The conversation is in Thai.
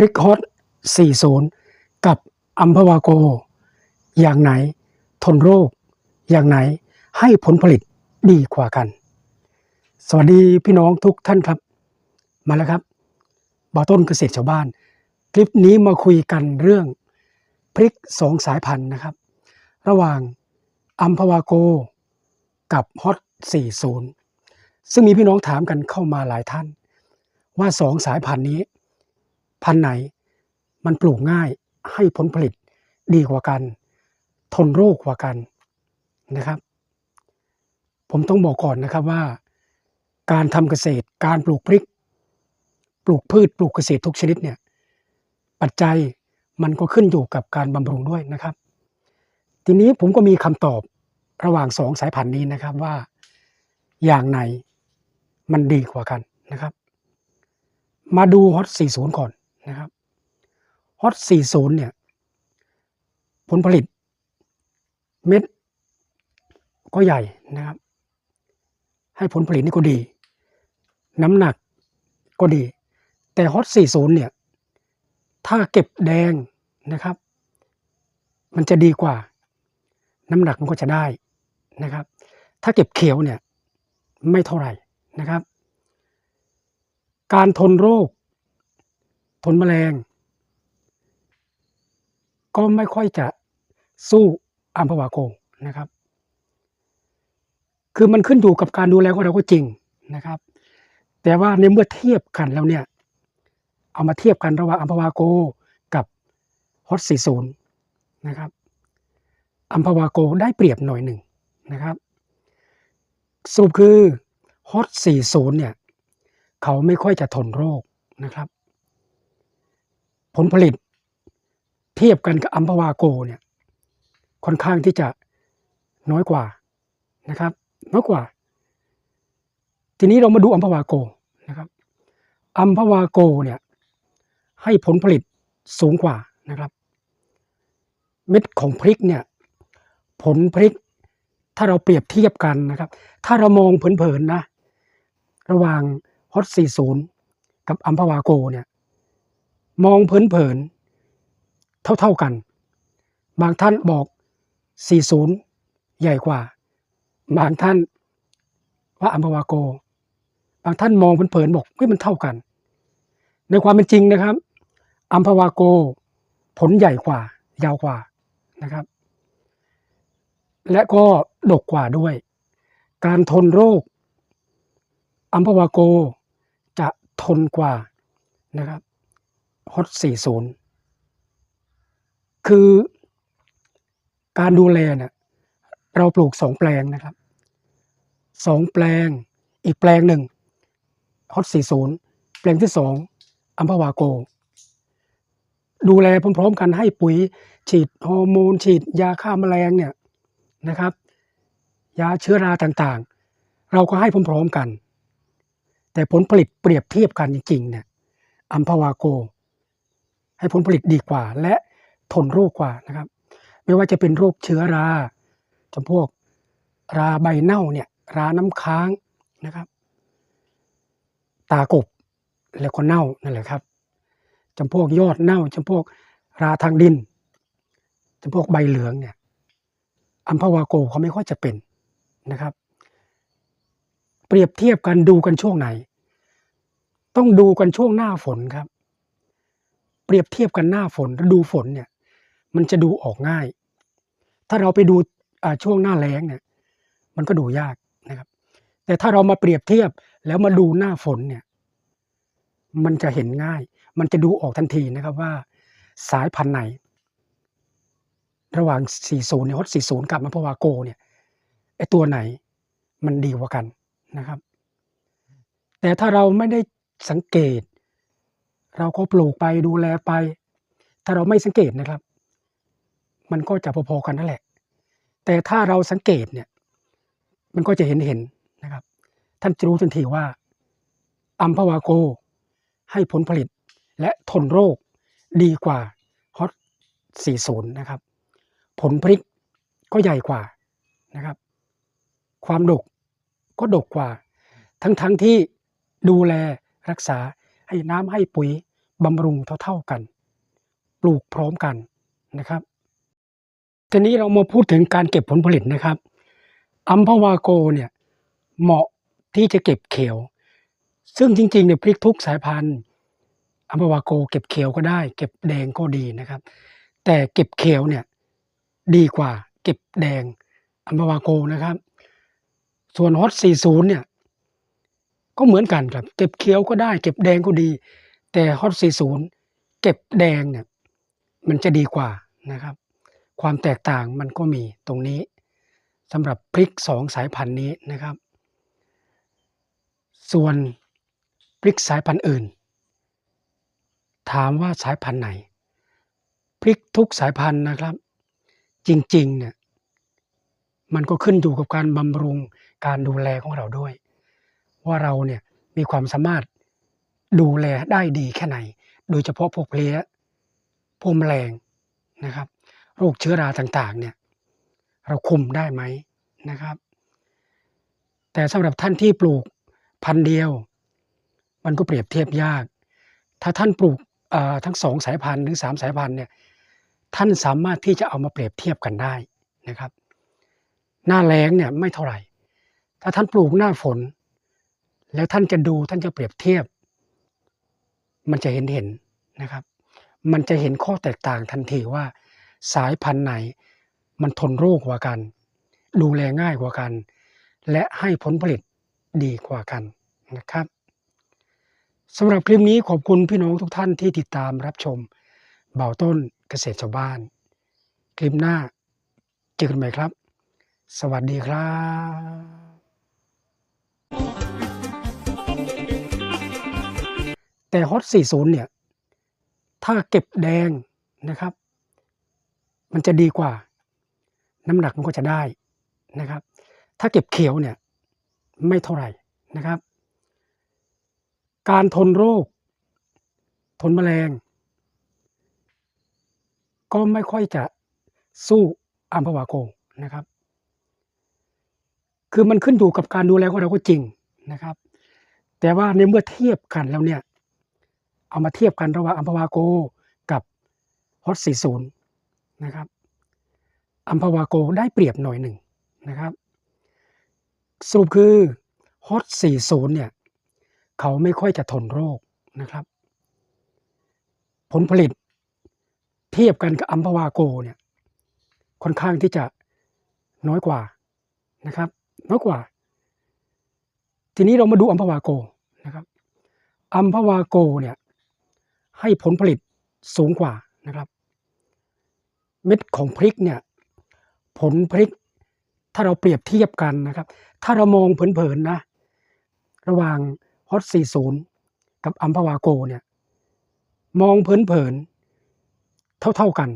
ริกฮอต40 กับอัมพวาโก อย่างไหน ทนโรค อย่างไหนให้ผลผลิตดีกว่ากัน สวัสดีพี่น้องทุกท่านครับ มาแล้วครับบาต้นเกษตรชาวบ้าน คลิปนี้มาคุยกันเรื่องพริกสองสายพันธุ์นะครับ ระหว่างอัมพวาโก กับฮอต40 ซึ่งมีพี่น้องถามกันเข้ามาหลายท่าน ว่าสองสายพันธุ์นี้ พันธุ์ไหน มันปลูกง่ายให้ผลผลิตดีกว่ากัน ทนโรคกว่ากันนะครับ ผมต้องบอกก่อนนะครับว่า การทำเกษตรการปลูกพริก ปลูกพืชปลูกเกษตรทุกชนิดเนี่ยปัจจัยมันก็ขึ้นอยู่กับการบำรุงด้วยนะครับ ทีนี้ผมก็มีคำตอบระหว่างสองสายพันธุ์นี้นะครับว่าอย่างไหนมันดีกว่ากันนะครับ มาดูฮอต40 ก่อน นะครับฮอต40 เนี่ย ผลผลิต เม็ด ก็ใหญ่นะครับ ให้ผลผลิตนี่ก็ดี น้ำหนักก็ดี แต่ฮอต40 เนี่ย ถ้าเก็บแดงนะครับ มันจะดีกว่า น้ำหนักมันก็จะได้นะครับ ถ้าเก็บเขียวเนี่ย ไม่เท่าไหร่นะครับ การทนโรค ทนแมลง ก็ไม่ค่อยจะสู้อัมพวาโกนะครับ คือมันขึ้นอยู่กับการดูแลของเราก็จริงนะครับ แต่ว่าในเมื่อเทียบกันแล้วเนี่ย เอามาเทียบกันระหว่างอัมพวาโกกับฮอต40นะครับอัมพวาโกได้เปรียบหน่อยหนึ่งนะครับสรุปคือฮอต40 เนี่ย เขาไม่ค่อยจะทนโรคนะครับ ผลผลิต เทียบกันกับอัมพวาโกเนี่ยค่อนข้างที่จะน้อยกว่านะครับ น้อยกว่า ทีนี้เรามาดูอัมพวาโกนะครับอัมพวาโกเนี่ยให้ผลผลิตสูงกว่านะครับ เม็ดของพริกเนี่ยผลพริกถ้าเราเปรียบเทียบกันนะครับ ถ้าเรามองเผินๆนะ ระหว่างฮอต40 กับอัมพวาโกเนี่ย มองเผินๆเท่าๆกัน บางท่านบอก 40 ใหญ่กว่า บางท่านว่าอัมพวาโก บางท่านมองเผินๆบอกเฮ้ยมันเท่ากัน ในความเป็นจริงนะครับอัมพวาโก ผลใหญ่กว่า ยาวกว่านะครับ และก็ดกกว่าด้วย การทนโรคอัมพวาโกจะทนกว่านะครับ ฮอต40 คือการดูแลเนี่ยเราปลูกสองแปลงนะครับสองแปลงอีกแปลงหนึ่งฮอต40 แปลงที่สองอัมพวาโก ดูแลพร้อมๆกันให้ปุ๋ย ฉีดฮอร์โมน ฉีดยาฆ่าแมลงเนี่ยนะครับ ยาเชื้อราต่างๆ เราก็ให้พร้อมๆกัน แต่ผลผลิตเปรียบเทียบกันจริงๆเนี่ยอัมพวาโก ให้ผลผลิตดีกว่า และทนโรคกว่านะครับ ไม่ว่าจะเป็นโรคเชื้อราจำพวกราใบเน่าเนี่ยราน้ำค้างนะครับ ตากบแล้วก็เน่านั่นแหละครับจำพวกยอดเน่าจำพวกราทางดินจำพวกใบเหลืองเนี่ยอัมพวาโกเขาไม่ค่อยจะเป็นนะครับ เปรียบเทียบกันดูกันช่วงไหน ต้องดูกันช่วงหน้าฝนครับ เปรียบเทียบกันหน้าฝนฤดูฝนเนี่ย มันจะดูออกง่าย ถ้าเราไปดูช่วงหน้าแล้งเนี่ย มันก็ดูยากนะครับ แต่ถ้าเรามาเปรียบเทียบแล้วมาดูหน้าฝนเนี่ย มันจะเห็นง่าย มันจะดูออกทันทีนะครับว่าสายพันธุ์ไหน ระหว่าง 40เนี่ยฮอต40 กับอัมพวาโกเนี่ยไอตัวไหนมันดีกว่ากันนะครับ แต่ถ้าเราไม่ได้สังเกต เราก็ปลูกไปดูแลไป ถ้าเราไม่สังเกตนะครับ มันก็จะพอๆกันนั่นแหละ แต่ถ้าเราสังเกตเนี่ย มันก็จะเห็นเห็นนะครับ ท่านจะรู้ทันทีว่าอัมพวาโก ให้ผลผลิตและทนโรคดีกว่าฮอต40 นะครับ ผลผลิตก็ใหญ่กว่านะครับ ความดกก็ดกกว่า ทั้งๆทที่ดูแลรักษา ให้น้ำให้ปุ๋ยบำรุงเท่าๆกัน ปลูกพร้อมกันนะครับทีนี้เรามาพูดถึงการเก็บผลผลิตนะครับอัมพวาโกเนี่ยเหมาะที่จะเก็บเขียว ซึ่งจริงๆเนี่ยพริกทุกสายพันธุ์อัมพวาโก เก็บเขียวก็ได้ เก็บแดงก็ดีนะครับ แต่เก็บเขียวเนี่ยดีกว่าเก็บแดงอัมพวาโกนะครับ ส่วนฮอต40เนี่ย ก็เหมือนกันครับ เก็บเขียวก็ได้ เก็บแดงก็ดี แต่ฮอต40 เก็บแดงเนี่ยมันจะดีกว่านะครับ ความแตกต่างมันก็มีตรงนี้สำหรับพริกสองสายพันธุ์นี้นะครับ ส่วนพริกสายพันธุ์อื่น ถามว่าสายพันธุ์ไหน พริกทุกสายพันธุ์นะครับ จริงๆเนี่ยมันก็ขึ้นอยู่กับการบำรุงการดูแลของเราด้วย ว่าเราเนี่ยมีความสามารถดูแลได้ดีแค่ไหน โดยเฉพาะพวกเพลี้ยพวกแมลงนะครับ โรคเชื้อราต่างๆเนี่ยเราคุมได้ไหมนะครับ แต่สำหรับท่านที่ปลูกพันเดียว มันก็เปรียบเทียบยาก ถ้าท่านปลูกทั้งสองสายพันธุ์หรือสามสายพันธุ์เนี่ยท่านสามารถที่จะเอามาเปรียบเทียบกันได้นะครับ หน้าแล้งเนี่ยไม่เท่าไหร่ ถ้าท่านปลูกหน้าฝน แล้วท่านจะดูท่านจะเปรียบเทียบ มันจะเห็นเห็นนะครับ มันจะเห็นข้อแตกต่างทันทีว่า สายพันธุ์ไหน มันทนโรคกว่ากัน ดูแลง่ายกว่ากัน และให้ผลผลิตดีกว่ากันนะครับสำหรับคลิปนี้ขอบคุณพี่น้องทุกท่านที่ติดตามรับชมเบาต้นเกษตรชาวบ้าน คลิปหน้าเจอกันใหม่ครับ สวัสดีครับ แต่ฮอต40 เนี่ย ถ้าเก็บแดงนะครับ มันจะดีกว่า น้ำหนักมันก็จะได้นะครับ ถ้าเก็บเขียวเนี่ย ไม่เท่าไหร่นะครับ การทนโรค ทนแมลง ก็ไม่ค่อยจะสู้อัมพวาโกนะครับ คือมันขึ้นอยู่กับการดูแลของเราก็จริงนะครับ แต่ว่าในเมื่อเทียบกันแล้วเนี่ย เอามาเทียบกันระหว่างอัมพวาโกกับฮอต40 นะครับอัมพวาโกได้เปรียบหน่อยหนึ่งนะครับสรุปคือฮอต40 เนี่ย เขาไม่ค่อยจะทนโรคนะครับ ผลผลิตเทียบกันกับอัมพวาโกเนี่ยค่อนข้างที่จะน้อยกว่านะครับ น้อยกว่า ทีนี้เรามาดูอัมพวาโกนะครับอัมพวาโกเนี่ย ให้ผลผลิตสูงกว่านะครับ เม็ดของพริกเนี่ยผลพริกถ้าเราเปรียบเทียบกันนะครับ ถ้าเรามองเผินๆนะ ระหว่างฮอต40 กับอัมพวาโกเนี่ย มองเผินๆเท่าๆกัน